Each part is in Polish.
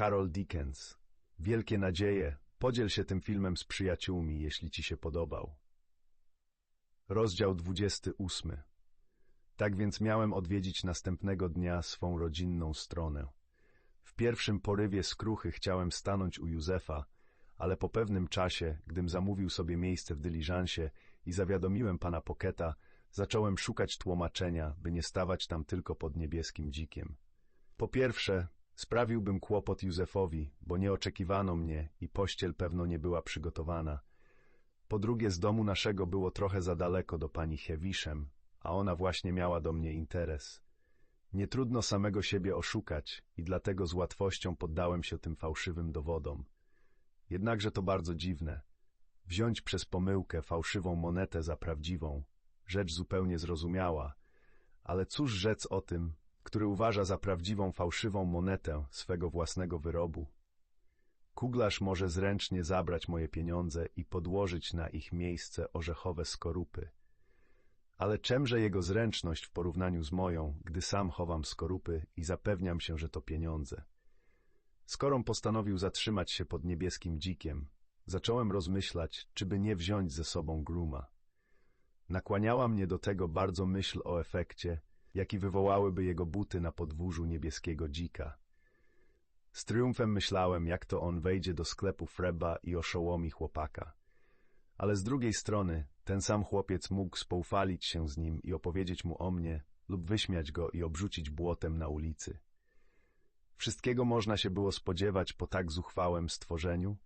Carol Dickens. Wielkie nadzieje. Podziel się tym filmem z przyjaciółmi, jeśli ci się podobał. Rozdział 28. Tak więc miałem odwiedzić następnego dnia swą rodzinną stronę. W pierwszym porywie skruchy chciałem stanąć u Józefa, ale po pewnym czasie, gdym zamówił sobie miejsce w dyliżansie i zawiadomiłem pana Poketa, zacząłem szukać tłumaczenia, by nie stawać tam tylko pod niebieskim dzikiem. Po pierwsze, sprawiłbym kłopot Józefowi, bo nie oczekiwano mnie i pościel pewno nie była przygotowana. Po drugie, z domu naszego było trochę za daleko do pani Hewiszem, a ona właśnie miała do mnie interes. Nie trudno samego siebie oszukać i dlatego z łatwością poddałem się tym fałszywym dowodom. Jednakże to bardzo dziwne. Wziąć przez pomyłkę fałszywą monetę za prawdziwą, rzecz zupełnie zrozumiała, ale cóż rzec o tym, który uważa za prawdziwą fałszywą monetę swego własnego wyrobu? Kuglarz może zręcznie zabrać moje pieniądze i podłożyć na ich miejsce orzechowe skorupy. Ale czemże jego zręczność w porównaniu z moją, gdy sam chowam skorupy i zapewniam się, że to pieniądze? Skorom postanowił zatrzymać się pod niebieskim dzikiem, zacząłem rozmyślać, czy by nie wziąć ze sobą gruma. Nakłaniała mnie do tego bardzo myśl o efekcie, jaki wywołałyby jego buty na podwórzu niebieskiego dzika. Z triumfem myślałem, jak to on wejdzie do sklepu Freba i oszołomi chłopaka. Ale z drugiej strony, ten sam chłopiec mógł spoufalić się z nim i opowiedzieć mu o mnie, lub wyśmiać go i obrzucić błotem na ulicy. Wszystkiego można się było spodziewać po tak zuchwałym stworzeniu.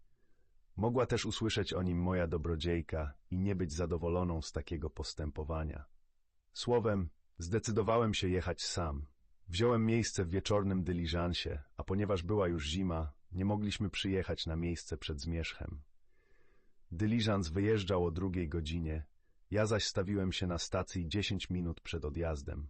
Mogła też usłyszeć o nim moja dobrodziejka i nie być zadowoloną z takiego postępowania. Słowem, zdecydowałem się jechać sam. Wziąłem miejsce w wieczornym dyliżansie, a ponieważ była już zima, nie mogliśmy przyjechać na miejsce przed zmierzchem. Dyliżans wyjeżdżał o drugiej godzinie, ja zaś stawiłem się na stacji dziesięć minut przed odjazdem.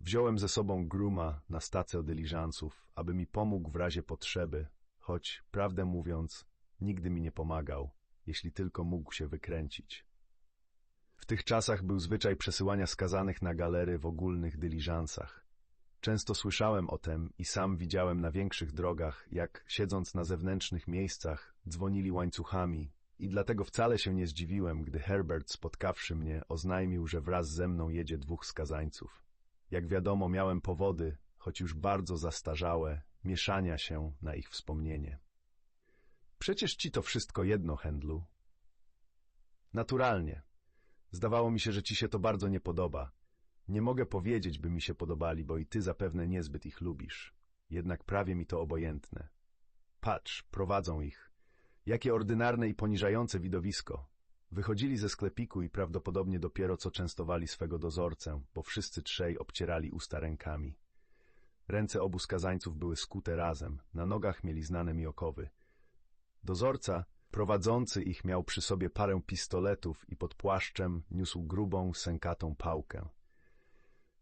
Wziąłem ze sobą gruma na stację dyliżansów, aby mi pomógł w razie potrzeby, choć, prawdę mówiąc, nigdy mi nie pomagał, jeśli tylko mógł się wykręcić. W tych czasach był zwyczaj przesyłania skazanych na galery w ogólnych dyliżansach. Często słyszałem o tym i sam widziałem na większych drogach, jak, siedząc na zewnętrznych miejscach, dzwonili łańcuchami i dlatego wcale się nie zdziwiłem, gdy Herbert, spotkawszy mnie, oznajmił, że wraz ze mną jedzie dwóch skazańców. Jak wiadomo, miałem powody, choć już bardzo zastarzałe, mieszania się na ich wspomnienie. Przecież ci to wszystko jedno, Händlu. Naturalnie. Zdawało mi się, że ci się to bardzo nie podoba. Nie mogę powiedzieć, by mi się podobali, bo i ty zapewne niezbyt ich lubisz. Jednak prawie mi to obojętne. Patrz, prowadzą ich. Jakie ordynarne i poniżające widowisko. Wychodzili ze sklepiku i prawdopodobnie dopiero co częstowali swego dozorcę, bo wszyscy trzej obcierali usta rękami. Ręce obu skazańców były skute razem, na nogach mieli znane mi okowy. Dozorca, prowadzący ich, miał przy sobie parę pistoletów i pod płaszczem niósł grubą, sękatą pałkę.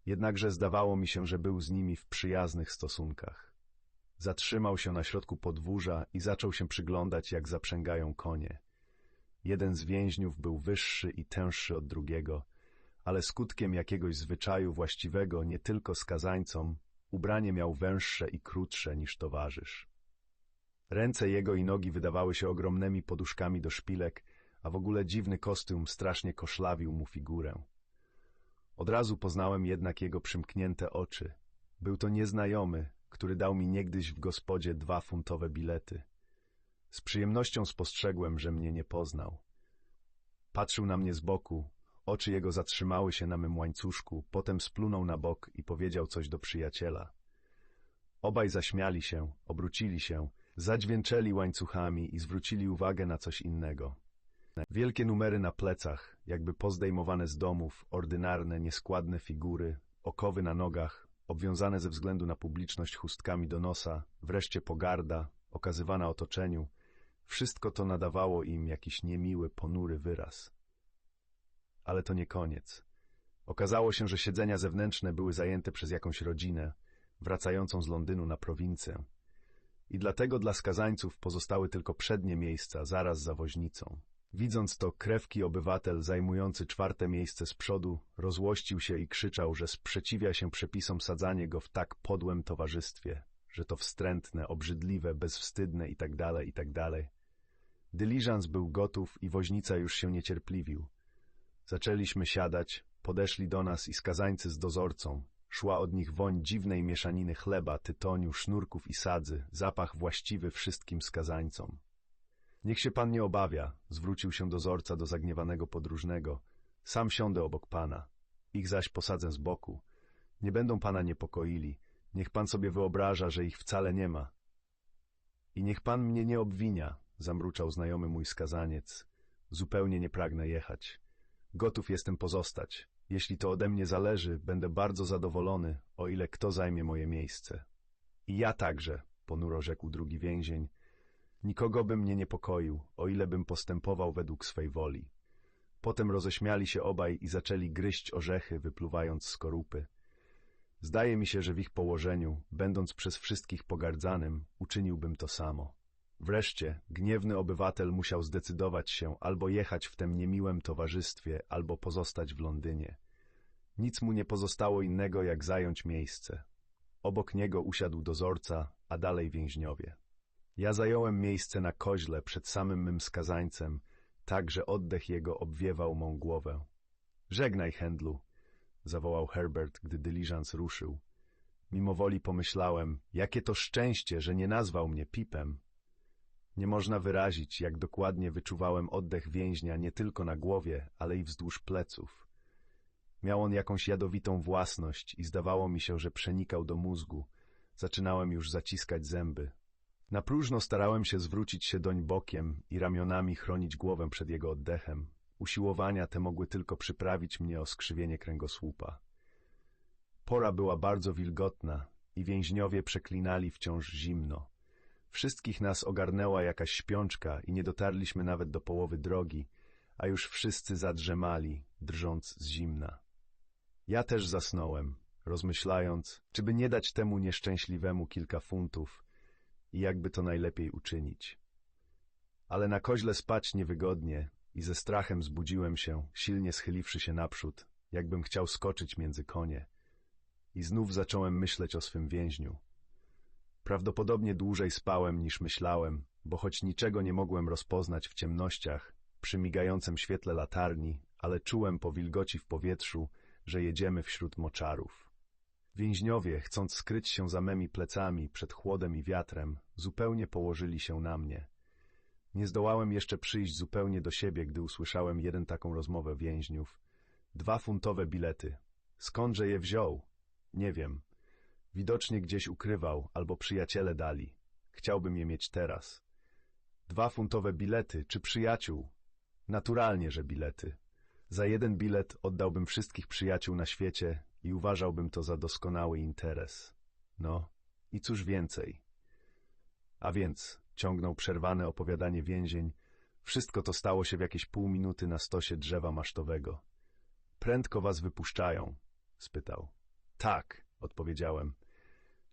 Jednakże zdawało mi się, że był z nimi w przyjaznych stosunkach. Zatrzymał się na środku podwórza i zaczął się przyglądać, jak zaprzęgają konie. Jeden z więźniów był wyższy i tęższy od drugiego, ale skutkiem jakiegoś zwyczaju właściwego nie tylko skazańcom, ubranie miał węższe i krótsze niż towarzysz. Ręce jego i nogi wydawały się ogromnymi poduszkami do szpilek, a w ogóle dziwny kostium strasznie koszlawił mu figurę. Od razu poznałem jednak jego przymknięte oczy. Był to nieznajomy, który dał mi niegdyś w gospodzie dwa funtowe bilety. Z przyjemnością spostrzegłem, że mnie nie poznał. Patrzył na mnie z boku, oczy jego zatrzymały się na mym łańcuszku, potem splunął na bok i powiedział coś do przyjaciela. Obaj zaśmiali się, obrócili się, zadźwięczeli łańcuchami i zwrócili uwagę na coś innego. Wielkie numery na plecach, jakby pozdejmowane z domów, ordynarne, nieskładne figury, okowy na nogach, obwiązane ze względu na publiczność chustkami do nosa, wreszcie pogarda, okazywana otoczeniu, wszystko to nadawało im jakiś niemiły, ponury wyraz. Ale to nie koniec. Okazało się, że siedzenia zewnętrzne były zajęte przez jakąś rodzinę, wracającą z Londynu na prowincję. I dlatego dla skazańców pozostały tylko przednie miejsca, zaraz za woźnicą. Widząc to, krewki obywatel zajmujący czwarte miejsce z przodu rozłościł się i krzyczał, że sprzeciwia się przepisom sadzanie go w tak podłym towarzystwie, że to wstrętne, obrzydliwe, bezwstydne itd., itd. Dyliżans był gotów i woźnica już się niecierpliwił. Zaczęliśmy siadać, podeszli do nas i skazańcy z dozorcą. Szła od nich woń dziwnej mieszaniny chleba, tytoniu, sznurków i sadzy, zapach właściwy wszystkim skazańcom. Niech się pan nie obawia, zwrócił się dozorca do zagniewanego podróżnego. Sam siądę obok pana. Ich zaś posadzę z boku. Nie będą pana niepokoili. Niech pan sobie wyobraża, że ich wcale nie ma. I niech pan mnie nie obwinia, zamruczał znajomy mój skazaniec. Zupełnie nie pragnę jechać. Gotów jestem pozostać. Jeśli to ode mnie zależy, będę bardzo zadowolony, o ile kto zajmie moje miejsce. I ja także, ponuro rzekł drugi więzień. Nikogo bym nie niepokoił, o ile bym postępował według swej woli. Potem roześmiali się obaj i zaczęli gryźć orzechy, wypluwając skorupy. Zdaje mi się, że w ich położeniu, będąc przez wszystkich pogardzanym, uczyniłbym to samo. Wreszcie gniewny obywatel musiał zdecydować się albo jechać w tem niemiłym towarzystwie, albo pozostać w Londynie. Nic mu nie pozostało innego, jak zająć miejsce. Obok niego usiadł dozorca, a dalej więźniowie. Ja zająłem miejsce na koźle przed samym mym skazańcem, tak, że oddech jego obwiewał mą głowę. Żegnaj, Händlu, zawołał Herbert, gdy dyliżans ruszył. Mimowoli pomyślałem, jakie to szczęście, że nie nazwał mnie Pipem. Nie można wyrazić, jak dokładnie wyczuwałem oddech więźnia nie tylko na głowie, ale i wzdłuż pleców. Miał on jakąś jadowitą własność i zdawało mi się, że przenikał do mózgu. Zaczynałem już zaciskać zęby. Na próżno starałem się zwrócić się doń bokiem i ramionami chronić głowę przed jego oddechem. Usiłowania te mogły tylko przyprawić mnie o skrzywienie kręgosłupa. Pora była bardzo wilgotna i więźniowie przeklinali wciąż zimno. Wszystkich nas ogarnęła jakaś śpiączka i nie dotarliśmy nawet do połowy drogi, a już wszyscy zadrzemali, drżąc z zimna. Ja też zasnąłem, rozmyślając, czy by nie dać temu nieszczęśliwemu kilka funtów i jakby to najlepiej uczynić. Ale na koźle spać niewygodnie i ze strachem zbudziłem się, silnie schyliwszy się naprzód, jakbym chciał skoczyć między konie. I znów zacząłem myśleć o swym więźniu. Prawdopodobnie dłużej spałem niż myślałem, bo choć niczego nie mogłem rozpoznać w ciemnościach, przy migającym świetle latarni, ale czułem po wilgoci w powietrzu, że jedziemy wśród moczarów. Więźniowie, chcąc skryć się za memi plecami przed chłodem i wiatrem, zupełnie położyli się na mnie. Nie zdołałem jeszcze przyjść zupełnie do siebie, gdy usłyszałem jeden taką rozmowę więźniów. Dwa funtowe bilety. Skądże je wziął? Nie wiem. Widocznie gdzieś ukrywał, albo przyjaciele dali. Chciałbym je mieć teraz. Dwa funtowe bilety, czy przyjaciół? Naturalnie, że bilety. Za jeden bilet oddałbym wszystkich przyjaciół na świecie i uważałbym to za doskonały interes. No, i cóż więcej? A więc, ciągnął przerwane opowiadanie więzień, wszystko to stało się w jakieś pół minuty na stosie drzewa masztowego. Prędko was wypuszczają? spytał. Tak, odpowiedziałem.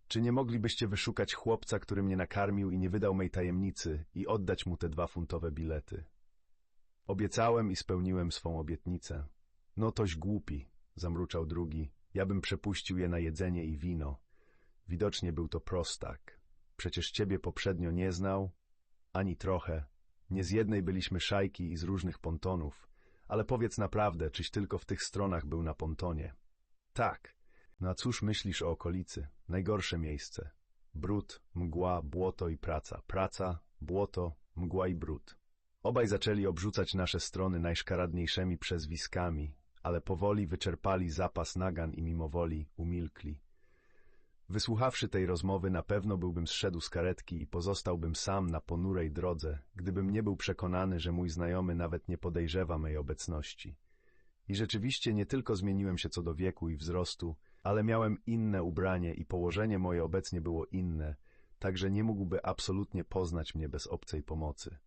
Czy nie moglibyście wyszukać chłopca, który mnie nakarmił i nie wydał mej tajemnicy i oddać mu te dwa funtowe bilety? Obiecałem i spełniłem swą obietnicę. No toś głupi, zamruczał drugi. Ja bym przepuścił je na jedzenie i wino. Widocznie był to prostak. Przecież ciebie poprzednio nie znał? Ani trochę. Nie z jednej byliśmy szajki i z różnych pontonów. Ale powiedz naprawdę, czyś tylko w tych stronach był na pontonie? Tak. No a cóż myślisz o okolicy? Najgorsze miejsce. Brud, mgła, błoto i praca. Praca, błoto, mgła i brud. Obaj zaczęli obrzucać nasze strony najszkaradniejszymi przezwiskami, ale powoli wyczerpali zapas nagan i mimowoli umilkli. Wysłuchawszy tej rozmowy, na pewno byłbym zszedł z karetki i pozostałbym sam na ponurej drodze, gdybym nie był przekonany, że mój znajomy nawet nie podejrzewa mej obecności. I rzeczywiście nie tylko zmieniłem się co do wieku i wzrostu, ale miałem inne ubranie i położenie moje obecnie było inne, tak że nie mógłby absolutnie poznać mnie bez obcej pomocy.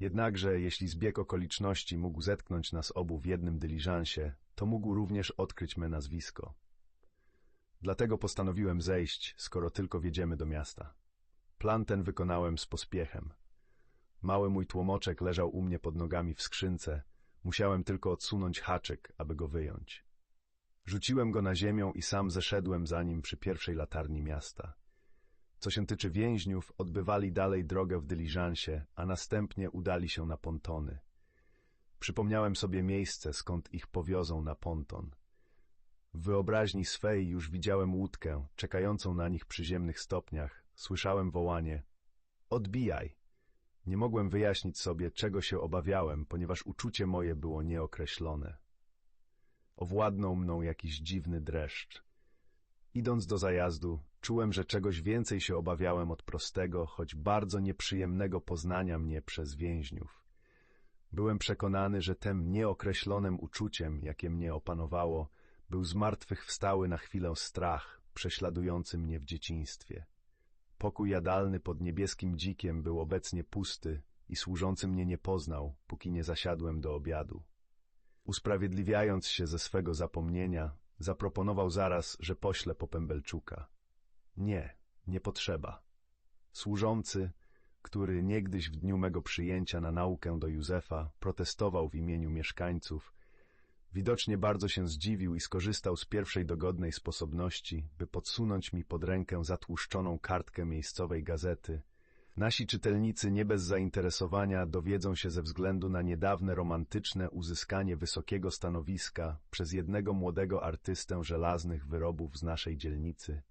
Jednakże, jeśli zbieg okoliczności mógł zetknąć nas obu w jednym dyliżansie, to mógł również odkryć me nazwisko. Dlatego postanowiłem zejść, skoro tylko wjedziemy do miasta. Plan ten wykonałem z pospiechem. Mały mój tłomoczek leżał u mnie pod nogami w skrzynce, musiałem tylko odsunąć haczyk, aby go wyjąć. Rzuciłem go na ziemię i sam zeszedłem za nim przy pierwszej latarni miasta. Co się tyczy więźniów, odbywali dalej drogę w dyliżansie, a następnie udali się na pontony. Przypomniałem sobie miejsce, skąd ich powiozą na ponton. W wyobraźni swej już widziałem łódkę, czekającą na nich przy ziemnych stopniach. Słyszałem wołanie — odbijaj! Nie mogłem wyjaśnić sobie, czego się obawiałem, ponieważ uczucie moje było nieokreślone. Owładnął mną jakiś dziwny dreszcz. Idąc do zajazdu, czułem, że czegoś więcej się obawiałem od prostego, choć bardzo nieprzyjemnego poznania mnie przez więźniów. Byłem przekonany, że tem nieokreślonym uczuciem, jakie mnie opanowało, był zmartwychwstały na chwilę strach, prześladujący mnie w dzieciństwie. Pokój jadalny pod niebieskim dzikiem był obecnie pusty i służący mnie nie poznał, póki nie zasiadłem do obiadu. Usprawiedliwiając się ze swego zapomnienia, zaproponował zaraz, że pośle po Pębelczuka. Nie, nie potrzeba. Służący, który niegdyś w dniu mego przyjęcia na naukę do Józefa protestował w imieniu mieszkańców, widocznie bardzo się zdziwił i skorzystał z pierwszej dogodnej sposobności, by podsunąć mi pod rękę zatłuszczoną kartkę miejscowej gazety. Nasi czytelnicy nie bez zainteresowania dowiedzą się ze względu na niedawne romantyczne uzyskanie wysokiego stanowiska przez jednego młodego artystę żelaznych wyrobów z naszej dzielnicy,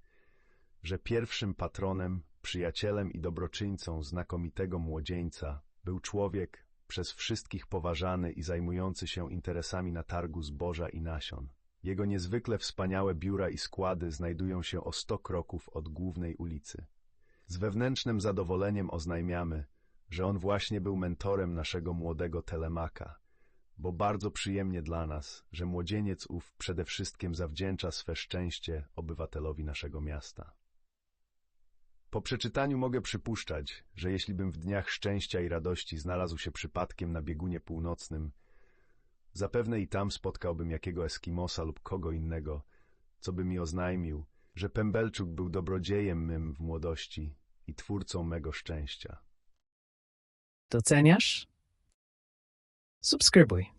że pierwszym patronem, przyjacielem i dobroczyńcą znakomitego młodzieńca był człowiek przez wszystkich poważany i zajmujący się interesami na targu zboża i nasion. Jego niezwykle wspaniałe biura i składy znajdują się o sto kroków od głównej ulicy. Z wewnętrznym zadowoleniem oznajmiamy, że on właśnie był mentorem naszego młodego telemaka, bo bardzo przyjemnie dla nas, że młodzieniec ów przede wszystkim zawdzięcza swe szczęście obywatelowi naszego miasta. Po przeczytaniu mogę przypuszczać, że jeśli bym w dniach szczęścia i radości znalazł się przypadkiem na biegunie północnym, zapewne i tam spotkałbym jakiego Eskimosa lub kogo innego, co by mi oznajmił, że Pębelczuk był dobrodziejem mym w młodości i twórcą mego szczęścia. Doceniasz? Subskrybuj.